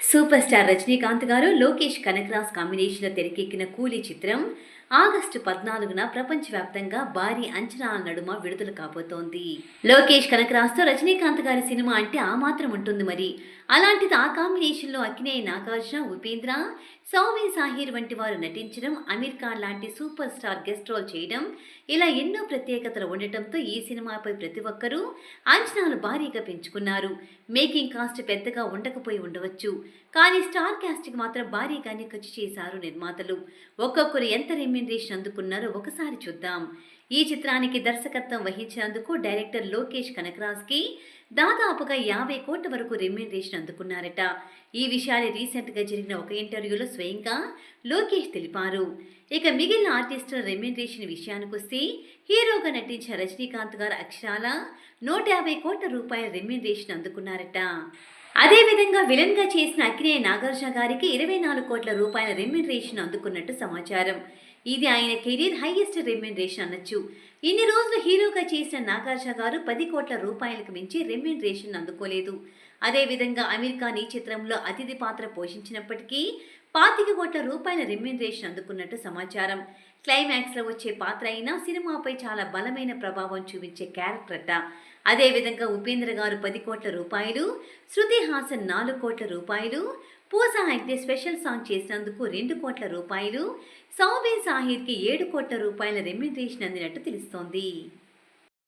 Super star Rajinikanth గారు లోకేష్ కనకరాజ్ కాంబినేషన్లో తెరకెక్కిన కూలీ చిత్రం. ఆగస్టు పద్నాలుగున ప్రపంచవ్యాప్తంగా భారీ అంచనాల నడుమ విడుదల కాబోతోంది. లోకేష్ కనకరాజ్తో రజనీకాంత్ గారి సినిమా అంటే ఆ మాత్రం ఉంటుంది మరి. అలాంటిది ఆ కాంబినేషన్లో అక్కినేయ నాగార్జున ఉపేంద్ర సౌబిన్ సాహిర్ వంటి వారు నటించడం అమీర్ ఖాన్ లాంటి సూపర్ స్టార్ గెస్ట్ రోల్ చేయడం ఇలా ఎన్నో ప్రత్యేకతలు ఉండటంతో ఈ సినిమాపై ప్రతి ఒక్కరూ అంచనాలు భారీగా పెంచుకున్నారు. మేకింగ్ కాస్ట్ పెద్దగా ఉండకపోయి ఉండవచ్చు. కానీ స్టార్ క్యాస్ట్కి మాత్రం భారీగానే ఖర్చు చేశారు నిర్మాతలు. ఒక్కొక్కరు ఎంత రెమ్యునరేషన్ అందుకున్నారో ఒకసారి చూద్దాం. ఈ చిత్రానికి దర్శకత్వం వహించినందుకు డైరెక్టర్ లోకేష్ కనకరాజ్కి దాదాపుగా యాభై కోట్ల వరకు రెమ్యునరేషన్ అందుకున్నారట. ఈ విషయాన్ని రీసెంట్గా జరిగిన ఒక ఇంటర్వ్యూలో స్వయంగా లోకేష్ తెలిపారు. ఇక మిగిలిన ఆర్టిస్టుల రెమ్యునరేషన్ విషయానికొస్తే హీరోగా నటించిన రజనీకాంత్ గారు అక్షరాల నూట యాభై కోట్ల రూపాయల రెమ్యునరేషన్ అందుకున్నారట. అదేవిధంగా విలన్గా చేసిన అక్కినేయ నాగార్జున గారికి ఇరవై నాలుగు కోట్ల రూపాయల రెమ్యునరేషన్ అందుకున్నట్టు సమాచారం. ఇది ఆయన కెరీర్ హైయెస్ట్ రెమ్యునరేషన్ అనొచ్చు ఇన్ని రోజులు హీరోగా చేసిన నాగార్జున గారు పది కోట్ల రూపాయలకు మించి రెమ్యునరేషన్ అందుకోలేదు. అదేవిధంగా అమీర్ ఖాన్ ఈ చిత్రంలో అతిథి పాత్ర పోషించినప్పటికీ పాతిక కోట్ల రూపాయల రెమ్యునరేషన్ అందుకున్నట్టు సమాచారం. క్లైమాక్స్లో వచ్చే పాత్ర అయినా సినిమాపై చాలా బలమైన ప్రభావం చూపించే క్యారెక్టర్ అదేవిధంగా ఉపేంద్ర గారు పది కోట్ల రూపాయలు శృతి హాసన్ నాలుగు కోట్ల రూపాయలు పూస హెగ్డే స్పెషల్ సాంగ్ చేసినందుకు రెండు కోట్ల రూపాయలు సౌబీన్ సాహిర్కి ఏడు కోట్ల రూపాయల రెమ్యునరేషన్ అందినట్టు తెలుస్తుంది. అందిస్తుంది